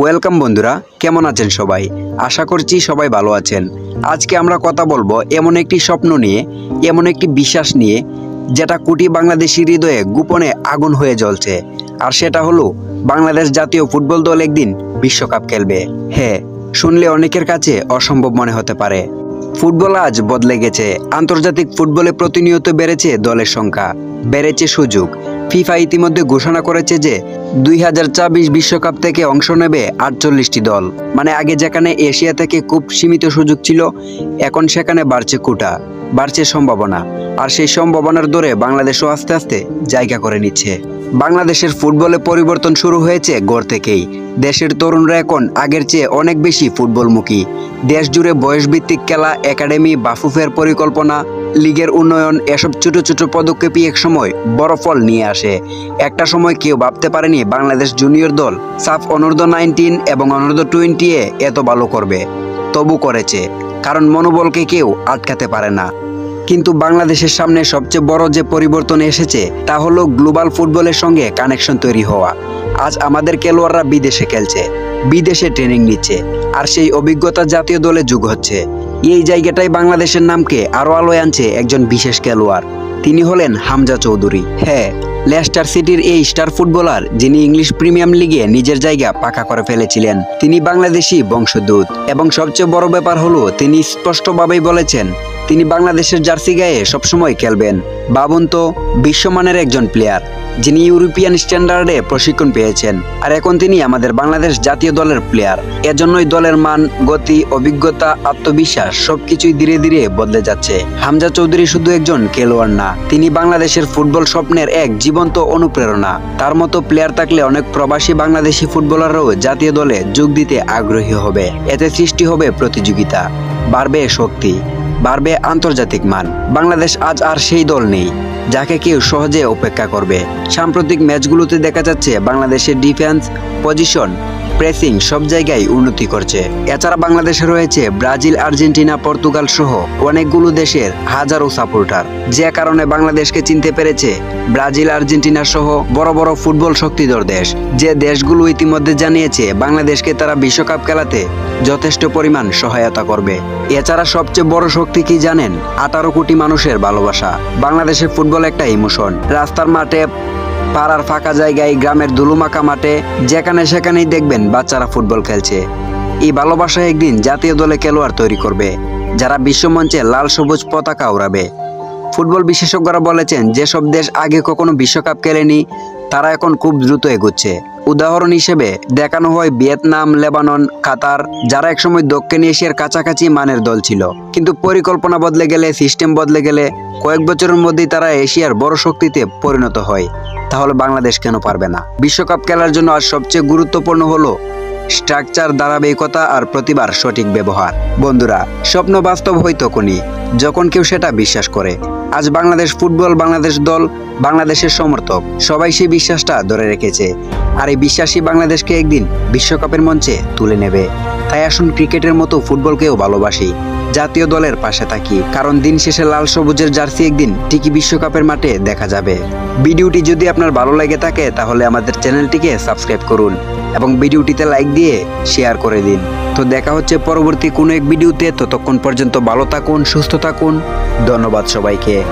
Welcome বন্ধুরা, কেমন আছেন সবাই? আশা করছি সবাই ভালো আছেন। আজকে আমরা কথা বলব এমন একটি স্বপ্ন নিয়ে, এমন একটি বিশ্বাস নিয়ে, যেটা কোটি বাংলাদেশি হৃদয়ে গোপনে আগুন হয়ে জ্বলছে। আর সেটা হলো, বাংলাদেশ জাতীয় ফুটবল দল একদিন বিশ্বকাপ খেলবে। হ্যাঁ শুনলে অনেকের কাছে অসম্ভব মনে হতে পারে। ফুটবল আজ বদলে গেছে। আন্তর্জাতিক ফুটবলে প্রতিনিয়ত বেড়েছে দলের সংখ্যা, বেড়েছে সুযোগ। ফিফা ইতিমধ্যে ঘোষণা করেছে যে দুই বিশ্বকাপ থেকে অংশ নেবে আটচল্লিশটি দল। মানে আগে যেখানে এশিয়া থেকে খুব সীমিত সুযোগ ছিল, এখন সেখানে বাড়ছে কোটা, বাড়ছে সম্ভাবনা। আর সেই সম্ভাবনার দরে বাংলাদেশও আস্তে আস্তে জায়গা করে নিচ্ছে। বাংলাদেশের ফুটবলে পরিবর্তন শুরু হয়েছে গড় থেকেই। দেশের তরুণরা এখন আগের চেয়ে অনেক বেশি ফুটবলমুখী। দেশ জুড়ে বয়সভিত্তিক খেলা, একাডেমি, বাফুফের পরিকল্পনা, লিগের উন্নয়ন, এসব ছোট ছোট পদক্ষেপই এক সময় বড় ফল নিয়ে আসে। একটা সময় কেউ ভাবতে পারেনি বাংলাদেশ জুনিয়র দল সাফ অনূর্ধ্ব নাইনটিন এবং অনূর্ধ্ব টোয়েন্টি এ এত ভালো করবে। তবু করেছে, কারণ মনোবলকে কেউ আটকাতে পারে না। কিন্তু বাংলাদেশের সামনে সবচেয়ে বড় যে পরিবর্তন এসেছে, তা হলো গ্লোবাল ফুটবলের সঙ্গে কানেকশন তৈরি হওয়া। আজ আমাদের খেলোয়াড়রা বিদেশে খেলছে, বিদেশে ট্রেনিং নিচ্ছে, আর সেই অভিজ্ঞতা জাতীয় দলে যুগ হচ্ছে। এই জায়গাটাই বাংলাদেশের নামকে আরও আলোয় আনছে একজন বিশেষ খেলোয়াড়। তিনি হলেন হামজা চৌধুরী। হ্যাঁ লেস্টার সিটির এই স্টার ফুটবলার, যিনি ইংলিশ প্রিমিয়াম লিগে নিজের জায়গা পাকা করে ফেলেছিলেন, তিনি বাংলাদেশি বংশোদ্ভূত। এবং সবচেয়ে বড় ব্যাপার হলো, তিনি স্পষ্টভাবেই বলেছেন তিনি বাংলাদেশের জার্সি গায়ে সবসময় খেলবেন। বাবন তো বিশ্বমানের একজন প্লেয়ার যিনি ইউরোপিয়ান স্ট্যান্ডার্ডে প্রশিক্ষণ পেয়েছেন, আর এখন তিনি আমাদের বাংলাদেশ জাতীয় দলের প্লেয়ার এজন্যই দলের মান, গতি, অভিজ্ঞতা, আত্মবিশ্বাস সবকিছুই ধীরে ধীরে বদলে যাচ্ছে। হামজা চৌধুরী শুধু একজন খেলোয়াড় না, তিনি বাংলাদেশের ফুটবল স্বপ্নের এক জীবন্ত অনুপ্রেরণা। তার মতো প্লেয়ার থাকলে অনেক প্রবাসী বাংলাদেশি ফুটবলাররাও জাতীয় দলে যোগ দিতে আগ্রহী হবে। এতে সৃষ্টি হবে প্রতিযোগিতা, বাড়বে শক্তি। বাড়বে আন্তর্জাতিক মান। বাংলাদেশ আজ আর সেই দল নেই, যাকে কেউ সহজে উপেক্ষা করবে। সাম্প্রতিক ম্যাচগুলোতে দেখা যাচ্ছে বাংলাদেশের ডিফেন্স পজিশন প্রেসিং সব জায়গায় উন্নতি করছে। এছাড়া বাংলাদেশে রয়েছে ব্রাজিল, আর্জেন্টিনা, পর্তুগাল সহ অনেকগুলো দেশের হাজারো সাপোর্টার যে কারণে বাংলাদেশকে চিনতে পেরেছে ব্রাজিল, আর্জেন্টিনা সহ বড় বড় ফুটবল শক্তিধর দেশ। যে দেশগুলো ইতিমধ্যে জানিয়েছে বাংলাদেশকে তারা বিশ্বকাপ খেলাতে যথেষ্ট পরিমাণ সহায়তা করবে। এছাড়া সবচেয়ে বড় শক্তি কি জানেন? আঠারো কোটি মানুষের ভালোবাসা। বাংলাদেশের ফুটবল একটা ইমোশন রাস্তার মাঠে পাড়ার ফাঁকা জায়গায় গ্রামের দুলুমাকা মাঠে যেখানে সেখানেই দেখবেন বাচ্চারা ফুটবল খেলছে। এই ভালোবাসা একদিন জাতীয় দলে খেলোয়াড় তৈরি করবে, যারা বিশ্বমঞ্চে লাল সবুজ পতাকা উড়াবে। ফুটবল বিশেষজ্ঞরা বলেছেন, যেসব দেশ আগে কখনো বিশ্বকাপ খেলেনি, তারা এখন খুব দ্রুত এগুচ্ছে। উদাহরণ হিসেবে দেখানো হয় ভিয়েতনাম, লেবানন, কাতার, যারা একসময় দক্ষিণ এশিয়ার কাছাকাছি মানের দল ছিল। কিন্তু পরিকল্পনা বদলে গেলে, সিস্টেম বদলে গেলে কয়েক বছরের মধ্যেই তারা এশিয়ার বড় শক্তিতে পরিণত হয়। তাহলে বাংলাদেশ কেন পারবে না? বিশ্বকাপ খেলার জন্য আর সবচেয়ে গুরুত্বপূর্ণ হলো স্ট্রাকচার, ধারাবাহিকতা আর প্রতিবার সঠিক ব্যবহার। বন্ধুরা, স্বপ্ন বাস্তব হয় তখনই, যখন কেউ সেটা বিশ্বাস করে। আজ বাংলাদেশ ফুটবল, বাংলাদেশ দল, বাংলাদেশের সমর্থক। সবাই সেই বিশ্বাসটা ধরে রেখেছে। আর এই বিশ্বাসী বাংলাদেশকে একদিন বিশ্বকাপের মঞ্চে তুলে নেবে। তাই আসুন ক্রিকেটের মতো ফুটবলকেও ভালোবাসি। জাতীয় দলের পাশে থাকি। কারণ দিন শেষে লাল সবুজের জার্সি একদিন টিকি বিশ্বকাপের মাঠে দেখা যাবে। ভিডিওটি যদি আপনার ভালো লেগে থাকে, তাহলে আমাদের চ্যানেলটিকে সাবস্ক্রাইব করুন। এবং ভিডিওটিতে লাইক দিয়ে শেয়ার করে দিন। তো দেখা হচ্ছে পরবর্তী কোনো এক ভিডিওতে। ততক্ষণ পর্যন্ত ভালো থাকুন, সুস্থ থাকুন। ধন্যবাদ সবাইকে।